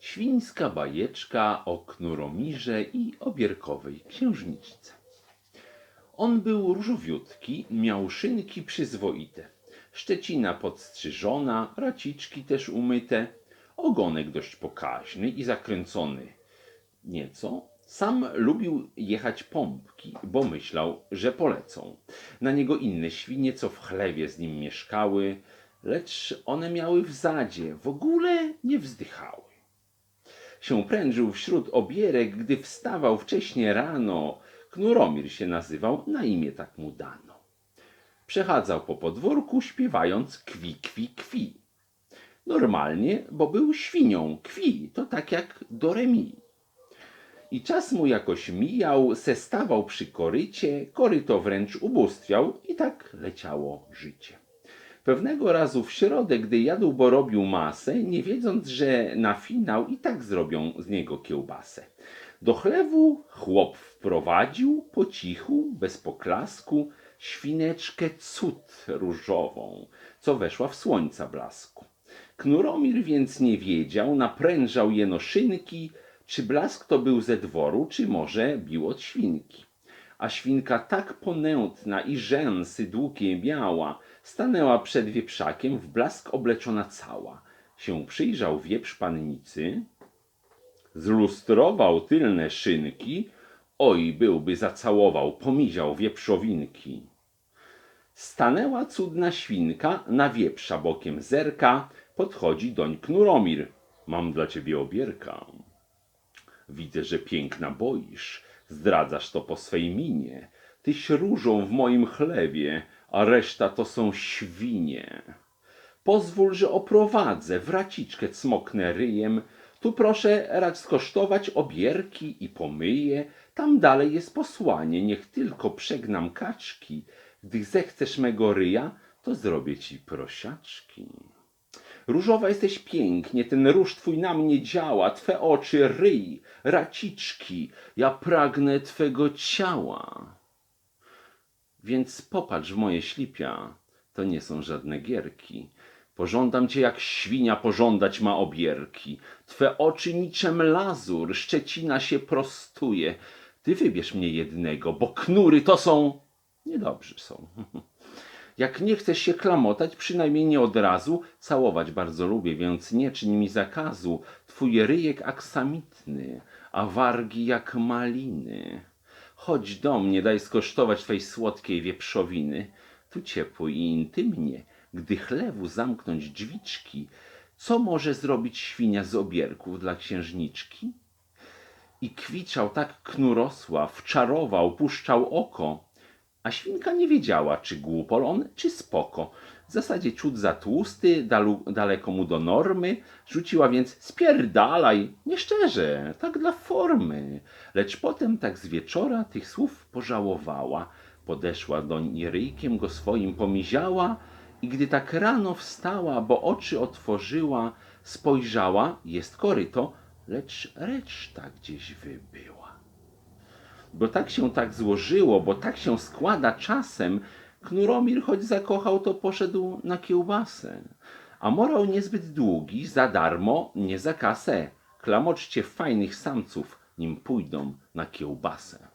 Świńska bajeczka o Knuromirze i obierkowej księżniczce. On był różowiutki, miał szynki przyzwoite, szczecina podstrzyżona, raciczki też umyte, ogonek dość pokaźny i zakręcony nieco. Sam lubił jechać pompki, bo myślał, że polecą. Na niego inne świnie, co w chlewie z nim mieszkały, lecz one miały w zadzie, w ogóle nie wzdychały się prężył wśród obierek, gdy wstawał wcześnie rano. Knuromir się nazywał, na imię tak mu dano. Przechadzał po podwórku, śpiewając kwi, kwi, kwi. Normalnie, bo był świnią, kwi, to tak jak do remi. I czas mu jakoś mijał, sestawał przy korycie, koryto wręcz ubóstwiał i tak leciało życie. Pewnego razu w środę, gdy jadł, bo robił masę, nie wiedząc, że na finał i tak zrobią z niego kiełbasę. Do chlewu chłop wprowadził po cichu, bez poklasku, świneczkę cud różową, co weszła w słońca blasku. Knuromir więc nie wiedział, naprężał jeno szynki, czy blask to był ze dworu, czy może bił od świnki a świnka tak ponętna i rzęsy długie miała, stanęła przed wieprzakiem w blask obleczona cała. Się przyjrzał wieprz pannicy, zlustrował tylne szynki, oj, byłby zacałował, pomiział wieprzowinki. Stanęła cudna świnka, na wieprza bokiem zerka, podchodzi doń Knuromir. Mam dla ciebie obierka. Widzę, że piękna boisz, zdradzasz to po swej minie. Tyś różą w moim chlewie, a reszta to są świnie. Pozwól, że oprowadzę, w raciczkę cmoknę ryjem. Tu proszę racz skosztować obierki i pomyję. Tam dalej jest posłanie, niech tylko przegnam kaczki. Gdy zechcesz mego ryja, to zrobię ci prosiaczki. Różowa jesteś pięknie, ten róż twój na mnie działa, twe oczy, ryj, raciczki, ja pragnę twego ciała. Więc popatrz w moje ślipia, to nie są żadne gierki. Pożądam cię jak świnia pożądać ma obierki. Twe oczy niczem lazur, szczecina się prostuje. Ty wybierz mnie jednego, bo knury to są... Niedobrzy są. Jak nie chcesz się klamotać, przynajmniej nie od razu, całować bardzo lubię, więc nie czyń mi zakazu. Twój ryjek aksamitny, a wargi jak maliny. Chodź do mnie, daj skosztować twej słodkiej wieprzowiny. Tu ciepło i intymnie, gdy chlewu zamknąć drzwiczki, co może zrobić świnia z obierków dla księżniczki? I kwiczał tak knurosław, czarował, puszczał oko, a świnka nie wiedziała, czy głupol on, czy spoko. W zasadzie ciut za tłusty, dalu, daleko mu do normy. Rzuciła więc spierdalaj, nieszczerze, tak dla formy. Lecz potem tak z wieczora tych słów pożałowała. Podeszła doń ryjkiem go swoim pomiziała i gdy tak rano wstała, bo oczy otworzyła, spojrzała, jest koryto, lecz reszta gdzieś wybyła bo tak się tak złożyło, bo tak się składa czasem, Knuromir choć zakochał, to poszedł na kiełbasę. A morał niezbyt długi, za darmo, nie za kasę. Klamoczcie fajnych samców, nim pójdą na kiełbasę.